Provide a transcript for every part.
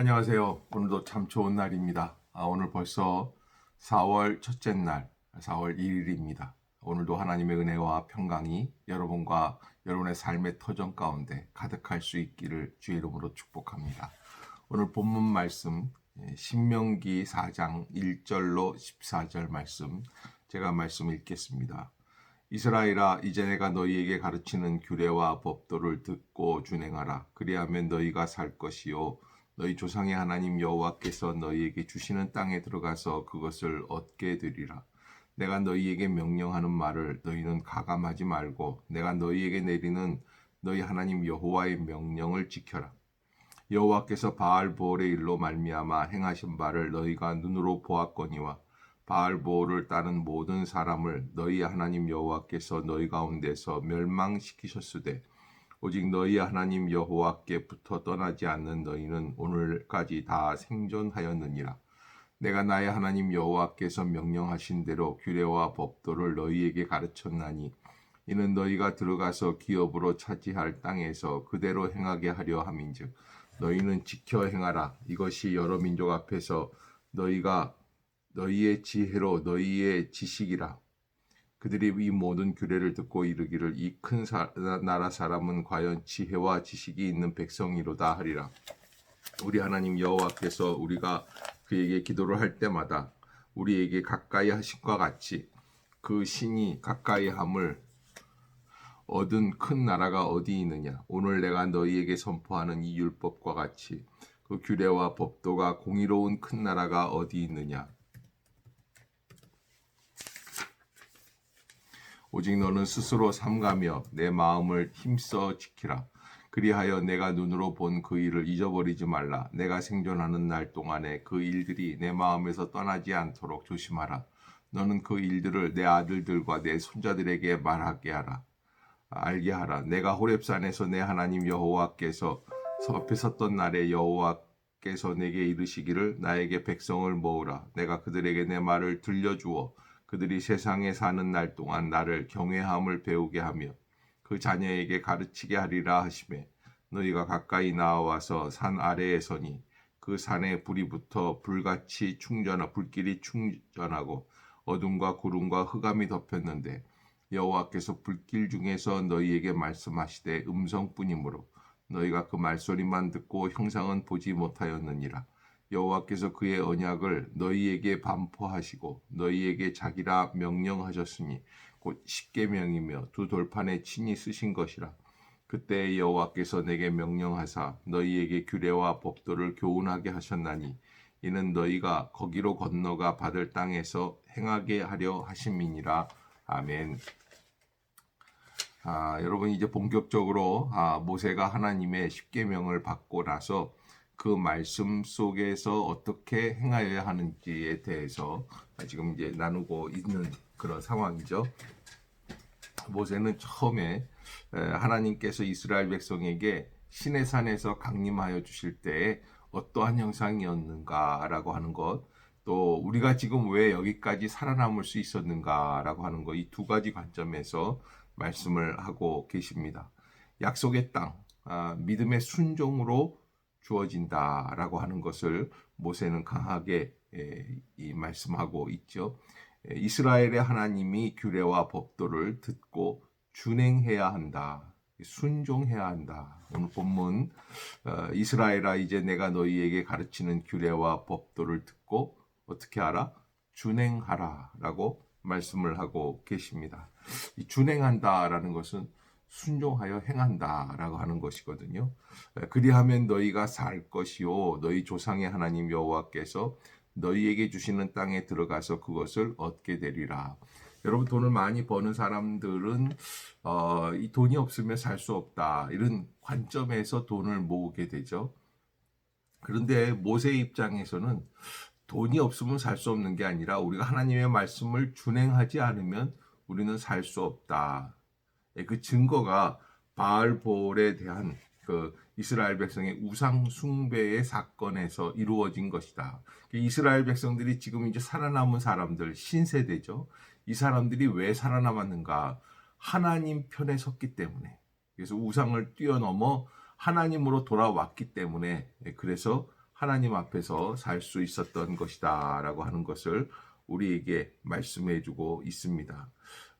안녕하세요. 오늘도 참 좋은 날입니다. 아, 오늘 벌써 4월 첫째 날, 4월 1일입니다. 오늘도 하나님의 은혜와 평강이 여러분과 여러분의 삶의 터전 가운데 가득할 수 있기를 주의 이름으로 축복합니다. 오늘 본문 말씀 예, 신명기 4장 1절로 14절 말씀 제가 말씀 읽겠습니다. 이스라엘아 이제 내가 너희에게 가르치는 규례와 법도를 듣고 준행하라 그리하면 너희가 살 것이요 너희 조상의 하나님 여호와께서 너희에게 주시는 땅에 들어가서 그것을 얻게 되리라. 내가 너희에게 명령하는 말을 너희는 가감하지 말고 내가 너희에게 내리는 너희 하나님 여호와의 명령을 지켜라. 여호와께서 바알 보올의 일로 말미암아 행하신 바를 너희가 눈으로 보았거니와 바알 보올을 따른 모든 사람을 너희 하나님 여호와께서 너희 가운데서 멸망시키셨으되 오직 너희 하나님 여호와께부터 떠나지 않는 너희는 오늘까지 다 생존하였느니라. 내가 나의 하나님 여호와께서 명령하신 대로 규례와 법도를 너희에게 가르쳤나니 이는 너희가 들어가서 기업으로 차지할 땅에서 그대로 행하게 하려 함인즉 너희는 지켜 행하라. 이것이 여러 민족 앞에서 너희가 너희의 지혜로 너희의 지식이라 그들이 이 모든 규례를 듣고 이르기를 이 큰 나라 사람은 과연 지혜와 지식이 있는 백성이로다 하리라. 우리 하나님 여호와께서 우리가 그에게 기도를 할 때마다 우리에게 가까이 하심과 같이 그 신이 가까이 함을 얻은 큰 나라가 어디 있느냐? 오늘 내가 너희에게 선포하는 이 율법과 같이 그 규례와 법도가 공의로운 큰 나라가 어디 있느냐 오직 너는 스스로 삼가며 내 마음을 힘써 지키라. 그리하여 내가 눈으로 본 그 일을 잊어버리지 말라. 내가 생존하는 날 동안에 그 일들이 내 마음에서 떠나지 않도록 조심하라. 너는 그 일들을 내 아들들과 내 손자들에게 말하게 하라. 알게 하라. 내가 호렙산에서 내 하나님 여호와께서 앞에 섰던 날에 여호와께서 내게 이르시기를 나에게 백성을 모으라. 내가 그들에게 내 말을 들려주어 그들이 세상에 사는 날 동안 나를 경외함을 배우게 하며 그 자녀에게 가르치게 하리라 하심에 너희가 가까이 나와서 산 아래에 서니 그 산에 불이 붙어 불같이 충전하 불길이 충전하고 어둠과 구름과 흑암이 덮였는데 여호와께서 불길 중에서 너희에게 말씀하시되 음성뿐이므로 너희가 그 말소리만 듣고 형상은 보지 못하였느니라 여호와께서 그의 언약을 너희에게 반포하시고 너희에게 자기라 명령하셨으니 곧 십계명이며 두 돌판에 친히 쓰신 것이라 그때 여호와께서 내게 명령하사 너희에게 규례와 법도를 교훈하게 하셨나니 이는 너희가 거기로 건너가 받을 땅에서 행하게 하려 하심이니라 아멘. 아, 여러분 이제 본격적으로 아, 모세가 하나님의 십계명을 받고 나서 그 말씀 속에서 어떻게 행하여야 하는지에 대해서 지금 이제 나누고 있는 그런 상황이죠. 모세는 처음에 하나님께서 이스라엘 백성에게 신의 산에서 강림하여 주실 때 어떠한 형상이었는가라고 하는 것, 또 우리가 지금 왜 여기까지 살아남을 수 있었는가라고 하는 것, 이 두 가지 관점에서 말씀을 하고 계십니다. 약속의 땅, 아, 믿음의 순종으로 주어진다라고 하는 것을 모세는 강하게 이 말씀하고 있죠. 이스라엘의 하나님이 규례와 법도를 듣고 준행해야 한다. 순종해야 한다. 오늘 본문 어, 이스라엘아 이제 내가 너희에게 가르치는 규례와 법도를 듣고 어떻게 하라? 준행하라라고 말씀을 하고 계십니다. 준행한다라는 것은 순종하여 행한다라고 하는 것이거든요. 그리하면 너희가 살 것이요 너희 조상의 하나님 여호와께서 너희에게 주시는 땅에 들어가서 그것을 얻게 되리라. 여러분 돈을 많이 버는 사람들은 어, 이 돈이 없으면 살 수 없다 이런 관점에서 돈을 모으게 되죠. 그런데 모세 입장에서는 돈이 없으면 살 수 없는 게 아니라 우리가 하나님의 말씀을 준행하지 않으면 우리는 살 수 없다. 예, 그 증거가 바알볼에 대한 그 이스라엘 백성의 우상 숭배의 사건에서 이루어진 것이다. 그 이스라엘 백성들이 지금 이제 살아남은 사람들 신세대죠. 이 사람들이 왜 살아남았는가? 하나님 편에 섰기 때문에. 그래서 우상을 뛰어넘어 하나님으로 돌아왔기 때문에 예, 그래서 하나님 앞에서 살 수 있었던 것이다라고 하는 것을 우리에게 말씀해 주고 있습니다.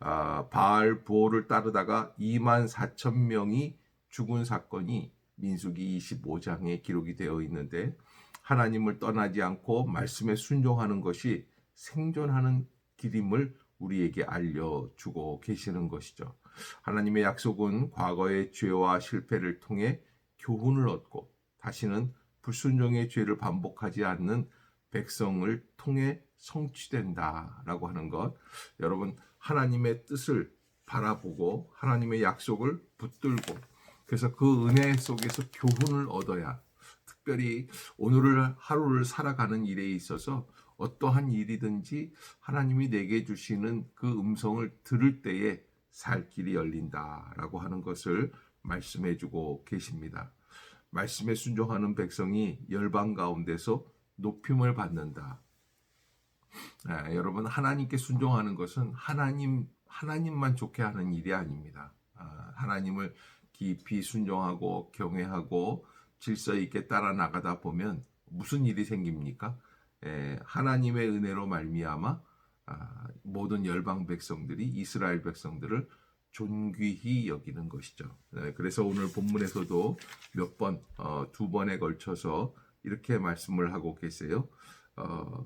아, 바알 부호를 따르다가 2만 4천 명이 죽은 사건이 민수기 25장에 기록이 되어 있는데 하나님을 떠나지 않고 말씀에 순종하는 것이 생존하는 길임을 우리에게 알려주고 계시는 것이죠. 하나님의 약속은 과거의 죄와 실패를 통해 교훈을 얻고 다시는 불순종의 죄를 반복하지 않는 백성을 통해 성취된다라고 하는 것. 여러분 하나님의 뜻을 바라보고 하나님의 약속을 붙들고 그래서 그 은혜 속에서 교훈을 얻어야 특별히 오늘을 하루를 살아가는 일에 있어서 어떠한 일이든지 하나님이 내게 주시는 그 음성을 들을 때에 살 길이 열린다라고 하는 것을 말씀해 주고 계십니다. 말씀에 순종하는 백성이 열방 가운데서 높임을 받는다. 아, 여러분 하나님께 순종하는 것은 하나님 하나님만 좋게 하는 일이 아닙니다. 아, 하나님을 깊이 순종하고 경외하고 질서 있게 따라 나가다 보면 무슨 일이 생깁니까? 에, 하나님의 은혜로 말미암아 아, 모든 열방 백성들이 이스라엘 백성들을 존귀히 여기는 것이죠. 네, 그래서 오늘 본문에서도 몇 번, 어, 두 번에 걸쳐서 이렇게 말씀을 하고 계세요. 어,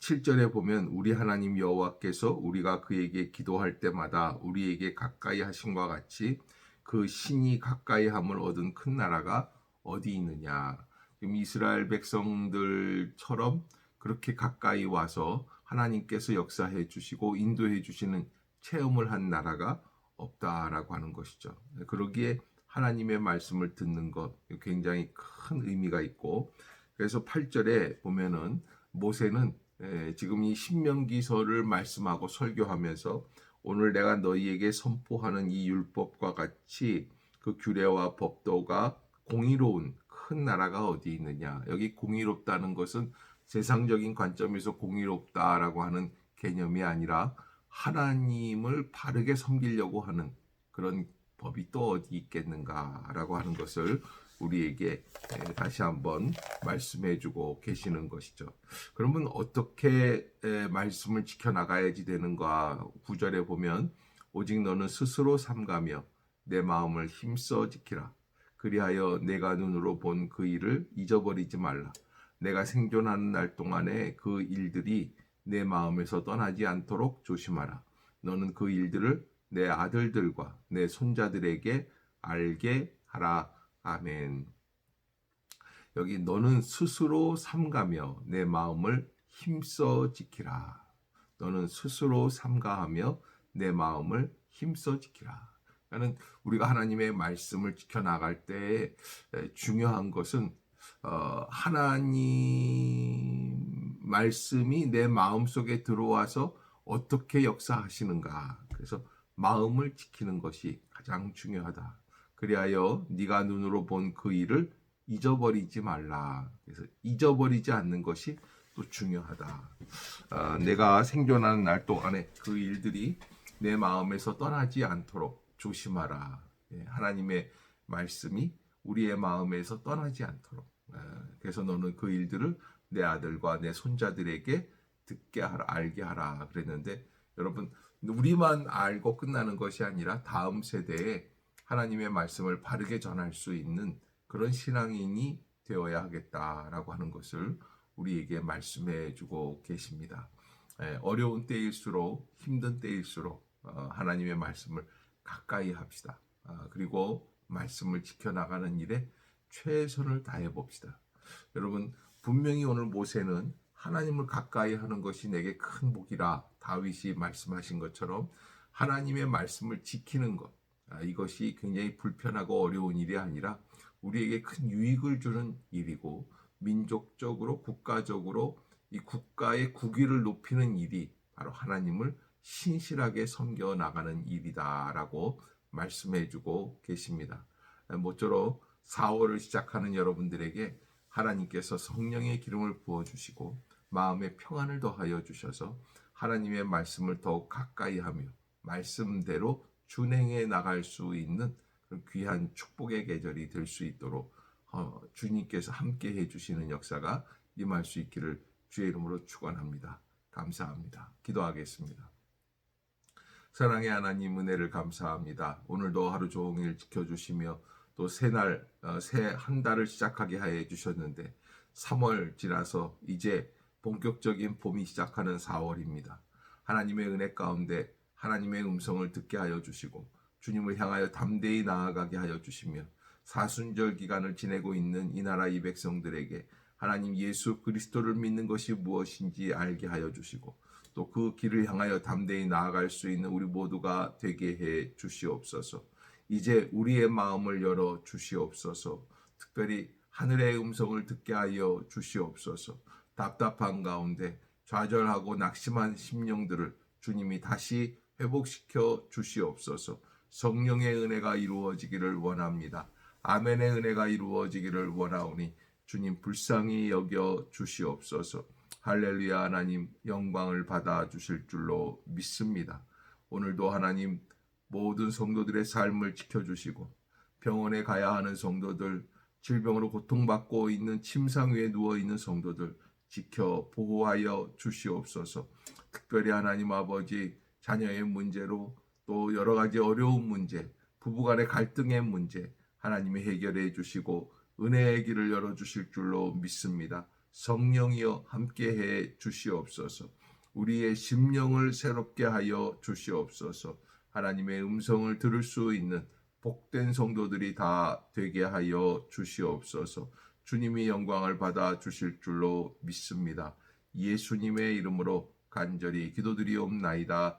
7절에 보면 우리 하나님 여호와께서 우리가 그에게 기도할 때마다 우리에게 가까이 하심과 같이 그 신이 가까이 함을 얻은 큰 나라가 어디 있느냐. 지금 이스라엘 백성들처럼 그렇게 가까이 와서 하나님께서 역사해 주시고 인도해 주시는 체험을 한 나라가 없다라고 하는 것이죠. 그러기에 하나님의 말씀을 듣는 것 굉장히 큰 의미가 있고 그래서 8절에 보면은 모세는 예, 지금 이 신명기서를 말씀하고 설교하면서 오늘 내가 너희에게 선포하는 이 율법과 같이 그 규례와 법도가 공의로운 큰 나라가 어디 있느냐. 여기 공의롭다는 것은 세상적인 관점에서 공의롭다라고 하는 개념이 아니라 하나님을 바르게 섬기려고 하는 그런 법이 또 어디 있겠는가라고 하는 것을 우리에게 다시 한번 말씀해 주고 계시는 것이죠. 그러면 어떻게 말씀을 지켜나가야지 되는가? 구절에 보면 오직 너는 스스로 삼가며 내 마음을 힘써 지키라. 그리하여 내가 눈으로 본 그 일을 잊어버리지 말라. 내가 생존하는 날 동안에 그 일들이 내 마음에서 떠나지 않도록 조심하라. 너는 그 일들을 내 아들들과 내 손자들에게 알게 하라. 아멘. 여기 너는 스스로 삼가며 내 마음을 힘써 지키라. 너는 스스로 삼가하며 내 마음을 힘써 지키라. 그러니까 우리가 하나님의 말씀을 지켜 나갈 때 중요한 것은 어, 하나님 말씀이 내 마음 속에 들어와서 어떻게 역사하시는가. 그래서 마음을 지키는 것이 가장 중요하다. 그리하여 네가 눈으로 본 그 일을 잊어버리지 말라. 그래서 잊어버리지 않는 것이 또 중요하다. 어, 내가 생존하는 날 동안에 그 일들이 내 마음에서 떠나지 않도록 조심하라. 예, 하나님의 말씀이 우리의 마음에서 떠나지 않도록. 예, 그래서 너는 그 일들을 내 아들과 내 손자들에게 듣게 하라, 알게 하라 그랬는데 여러분 우리만 알고 끝나는 것이 아니라 다음 세대에 하나님의 말씀을 바르게 전할 수 있는 그런 신앙인이 되어야 하겠다라고 하는 것을 우리에게 말씀해 주고 계십니다. 예, 어려운 때일수록 힘든 때일수록 어, 하나님의 말씀을 가까이 합시다. 아, 그리고 말씀을 지켜나가는 일에 최선을 다해 봅시다. 여러분 분명히 오늘 모세는 하나님을 가까이 하는 것이 내게 큰 복이라 다윗이 말씀하신 것처럼 하나님의 말씀을 지키는 것 아, 이것이 굉장히 불편하고 어려운 일이 아니라 우리에게 큰 유익을 주는 일이고 민족적으로 국가적으로 이 국가의 국위를 높이는 일이 바로 하나님을 신실하게 섬겨 나가는 일이다라고 말씀해 주고 계십니다. 모쪼록 4월을 시작하는 여러분들에게 하나님께서 성령의 기름을 부어 주시고 마음의 평안을 더하여 주셔서 하나님의 말씀을 더욱 가까이 하며 말씀대로 준행해 나갈 수 있는 그런 귀한 축복의 계절이 될 수 있도록 어, 주님께서 함께 해주시는 역사가 임할 수 있기를 주의 이름으로 축원합니다. 감사합니다. 기도하겠습니다. 사랑의 하나님 은혜를 감사합니다. 오늘도 하루 종일 지켜주시며 또 새날 새 한 달을 시작하게 하여 주셨는데 3월 지나서 이제 본격적인 봄이 시작하는 4월입니다. 하나님의 은혜 가운데 하나님의 음성을 듣게 하여 주시고 주님을 향하여 담대히 나아가게 하여 주시며 사순절 기간을 지내고 있는 이 나라 이 백성들에게 하나님 예수 그리스도를 믿는 것이 무엇인지 알게 하여 주시고 또 그 길을 향하여 담대히 나아갈 수 있는 우리 모두가 되게 해 주시옵소서. 이제 우리의 마음을 열어 주시옵소서. 특별히 하늘의 음성을 듣게 하여 주시옵소서. 답답한 가운데 좌절하고 낙심한 심령들을 주님이 다시 회복시켜 주시옵소서. 성령의 은혜가 이루어지기를 원합니다. 아멘의 은혜가 이루어지기를 원하오니 주님 불쌍히 여겨 주시옵소서. 할렐루야 하나님 영광을 받아 주실 줄로 믿습니다. 오늘도 하나님 모든 성도들의 삶을 지켜주시고 병원에 가야 하는 성도들, 질병으로 고통받고 있는 침상 위에 누워 있는 성도들 지켜 보호하여 주시옵소서. 특별히 하나님 아버지 자녀의 문제로 또 여러 가지 어려운 문제, 부부간의 갈등의 문제 하나님이 해결해 주시고 은혜의 길을 열어 주실 줄로 믿습니다. 성령이여 함께해 주시옵소서. 우리의 심령을 새롭게 하여 주시옵소서. 하나님의 음성을 들을 수 있는 복된 성도들이 다 되게 하여 주시옵소서. 주님이 영광을 받아 주실 줄로 믿습니다. 예수님의 이름으로 간절히 기도드리옵나이다.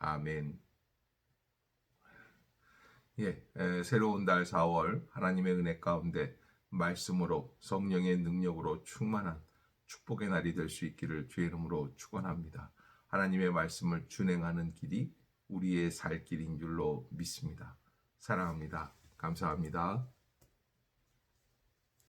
아멘. 예, 에, 새로운 달 4월 하나님의 은혜 가운데 말씀으로 성령의 능력으로 충만한 축복의 날이 될 수 있기를 주의 이름으로 축원합니다. 하나님의 말씀을 준행하는 길이 우리의 살 길인 줄로 믿습니다. 사랑합니다. 감사합니다.